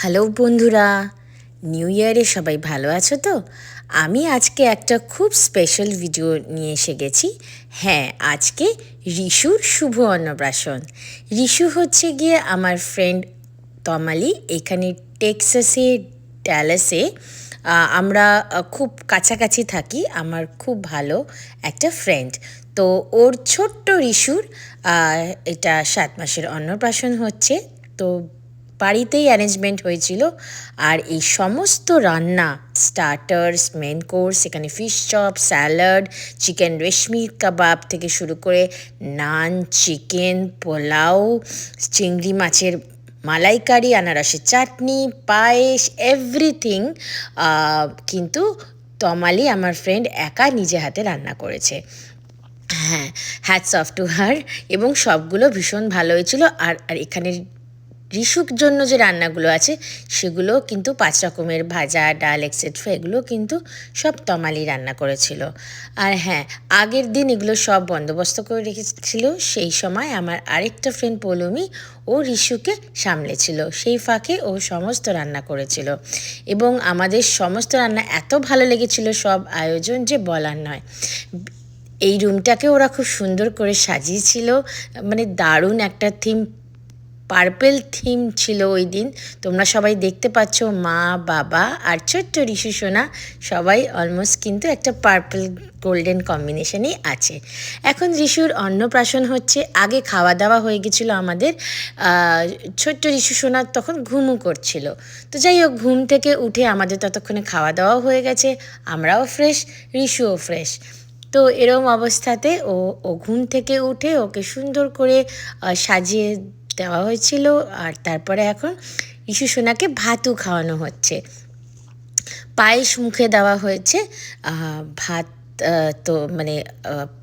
Hello বন্ধুরা, new ইয়ারে সবাই ভালো আছো তো? আমি আজকে একটা খুব স্পেশাল ভিডিও নিয়ে এসে গেছি। হ্যাঁ আজকে রিশুর শুভ অন্নপ্রাশন। রিশু হচ্ছে গিয়ে আমার ফ্রেন্ড তমালি। এখানে টেক্সাসে ড্যালাসে আমরা খুব কাছাকাছি থাকি। আমার খুব ভালো একটা ফ্রেন্ড তো ওর ছোট্ট রিশুর এটা সাত মাসের অন্নপ্রাশন হচ্ছে। তো বাড়িতেই অ্যারেঞ্জমেন্ট হয়েছিল। আর এই সমস্ত রান্না স্টার্টার্স মেন কোর্স এখানে fish chop salad chicken reshmi kebab থেকে শুরু করে নান চিকেন পোলাও, চিংড়ি মাছের মালাইকারি, আনারসের চাটনি, পায়েস এভরিথিং কিন্তু তমালি আমার ফ্রেন্ড একা নিজে হাতে রান্না করেছে। হ্যাঁ হ্যাটস অফ টু হার এবং সবগুলো ভীষণ ভালো হয়েছিল। আর আর এখানে রিশুর জন্য যে রান্নাগুলো আছে, সেগুলো কিন্তু পাঁচ রকমের ভাজা, ডাল এক্সেট্রা এগুলো কিন্তু সব তমালি রান্না করেছিল। আর হ্যাঁ আগের দিন এগুলো সব বন্দোবস্ত করে রেখেছিল, সেই সময় আমার আরেকটা ফ্রেন্ড পৌলমি, ও রিশুকে সামলেছিল, সেই ফাঁকে ও সমস্ত রান্না করেছিল। এবং আমাদের সমস্ত রান্না এত ভালো লেগেছিল, সব আয়োজন যে বলার নয়। এই রুমটাকে ওরা খুব সুন্দর করে সাজিয়েছিল মানে দারুণ একটা থিম পার্পেল থিম ছিল ওই দিন। তোমরা সবাই দেখতে পাচ্ছ মা, বাবা আর ছোট্ট ঋষু সোনা। সবাই অলমোস্ট কিন্তু একটা পার্পেল গোল্ডেন কম্বিনেশনই আছে। এখন ঋষুর অন্নপ্রাশন হচ্ছে, আগে খাওয়া দাওয়া হয়ে গেছিল আমাদের ছোট্ট ঋষু সোনার তখন ঘুমও করছিল। তো যাই হোক, ঘুম থেকে উঠে আমাদের ততক্ষণে খাওয়া দাওয়াও হয়ে গেছে, আমরাও ফ্রেশ ঋষুও ফ্রেশ তো এরম অবস্থাতে ও ও ঘুম থেকে উঠে ওকে সুন্দর করে সাজিয়ে দেওয়া হয়েছিল আর তারপরে এখন ইস্যু সোনাকে ভাতও খাওয়ানো হচ্ছে। পায়েস মুখে দেওয়া হয়েছে ভাত তো মানে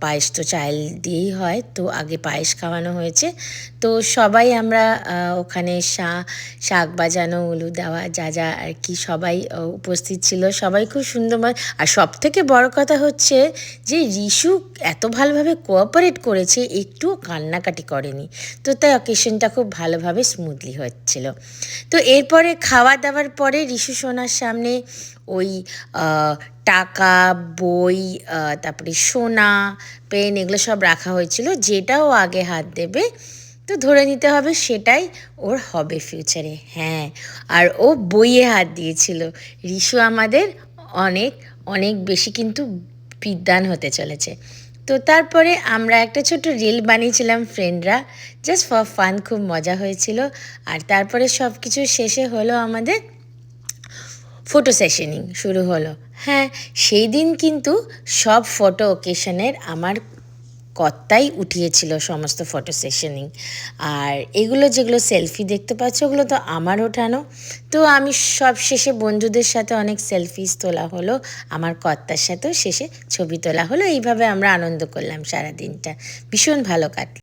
পায়েস তো চাল দিয়েই হয়। তো আগে পায়েস খাওয়ানো হয়েছে। তো সবাই আমরা ওখানে শা, শাক বাজানো উলু দেওয়া, যা যা আর কি সবাই উপস্থিত ছিল। সবাই খুব সুন্দর আর সব থেকে বড় কথা হচ্ছে যে রিশু এত ভালোভাবে কোঅপারেট করেছে, একটুও কান্নাকাটি করেনি। তো তাই অকেশনটা খুব ভালোভাবে স্মুথলি হচ্ছিল। তো এরপরে খাওয়া দাওয়ার পরে রিশু সোনার সামনে ওই টাকা, বই তারপরে সোনা, পেন এগুলো সব রাখা হয়েছিল যেটা ও আগে হাত দেবে, তো ধরে নিতে হবে সেটাই ওর হবে ফিউচারে হ্যাঁ। আর ও বইয়ে হাত দিয়েছিল, রিশু আমাদের অনেক অনেক বেশি কিন্তু বিদ্যান হতে চলেছে। তো তারপরে আমরা একটা ছোট রিল বানিয়েছিলাম ফ্রেন্ডরা জাস্ট ফর ফান খুব মজা হয়েছিল। আর তারপরে সব কিছু শেষে হলো আমাদের ফটো সেশনিং শুরু হলো। হ্যাঁ সেই দিন কিন্তু সব ফটো ওকেশনের আমার কর্তাই উঠিয়েছিল সমস্ত ফটো সেশনিং আর এগুলো যেগুলো সেলফি দেখতে পাচ্ছ, ওগুলো তো আমার ওঠানো। তো আমি সব শেষে বন্ধুদের সাথে অনেক সেলফিস তোলা হলো, আমার কর্তার সাথেও শেষে ছবি তোলা হলো। এইভাবে আমরা আনন্দ করলাম সারা দিনটা ভীষণ ভালো কাটলো।